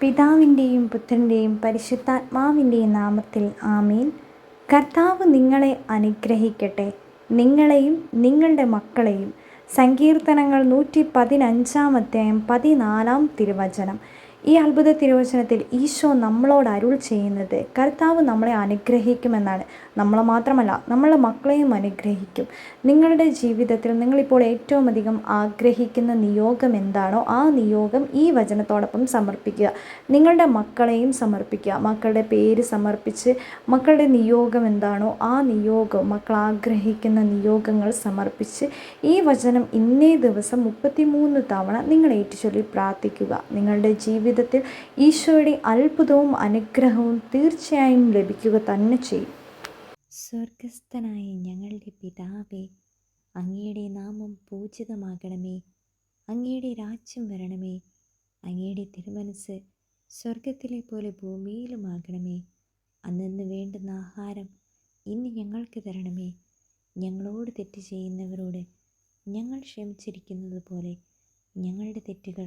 പിതാവിന്റെയും പുത്രന്റെയും പരിശുദ്ധാത്മാവിന്റെയും നാമത്തിൽ ആമീൻ. കർത്താവ് നിങ്ങളെ അനുഗ്രഹിക്കട്ടെ. നിങ്ങളെയും നിങ്ങളുടെ മക്കളെയും. സങ്കീർത്തനങ്ങൾ നൂറ്റി പതിനഞ്ചാം അധ്യായം പതിനാലാം തിരുവചനം. ഈ അത്ഭുത തിരുവചനത്തിൽ ഈശോ നമ്മളോട് അരുൾ ചെയ്യുന്നത് കർത്താവ് നമ്മളെ അനുഗ്രഹിക്കുമെന്നാണ്. നമ്മളെ മാത്രമല്ല നമ്മളെ മക്കളെയും അനുഗ്രഹിക്കും. നിങ്ങളുടെ ജീവിതത്തിൽ നിങ്ങളിപ്പോൾ ഏറ്റവും അധികം ആഗ്രഹിക്കുന്ന നിയോഗം എന്താണോ ആ നിയോഗം ഈ വചനത്തോടൊപ്പം സമർപ്പിക്കുക. നിങ്ങളുടെ മക്കളെയും സമർപ്പിക്കുക. മക്കളുടെ പേര് സമർപ്പിച്ച് മക്കളുടെ നിയോഗം എന്താണോ ആ നിയോഗം മക്കൾ ആഗ്രഹിക്കുന്ന നിയോഗങ്ങൾ സമർപ്പിച്ച് ഈ വചനം ഇന്നേ ദിവസം മുപ്പത്തിമൂന്ന് തവണ നിങ്ങൾ ഏറ്റുചൊല്ലി പ്രാർത്ഥിക്കുക. നിങ്ങളുടെ ജീവിതത്തിൽ ഈശോയുടെ അത്ഭുതവും അനുഗ്രഹവും തീർച്ചയായും ലഭിക്കുക തന്നെ ചെയ്യും. സ്വർഗസ്ഥനായ ഞങ്ങളുടെ പിതാവേ അങ്ങയുടെ നാമം പൂജിതമാകണമേ. അങ്ങയുടെ രാജ്യം വരണമേ. അങ്ങയുടെ തിരുമനസ് സ്വർഗത്തിലെ പോലെ ഭൂമിയിലുമാകണമേ അന്നു വേണ്ടുന്ന ആഹാരം ഇന്ന് ഞങ്ങൾക്ക് തരണമേ. ഞങ്ങളോട് തെറ്റ് ചെയ്യുന്നവരോട് ഞങ്ങൾ ക്ഷമിച്ചിരിക്കുന്നത് പോലെ ഞങ്ങളുടെ തെറ്റുകൾ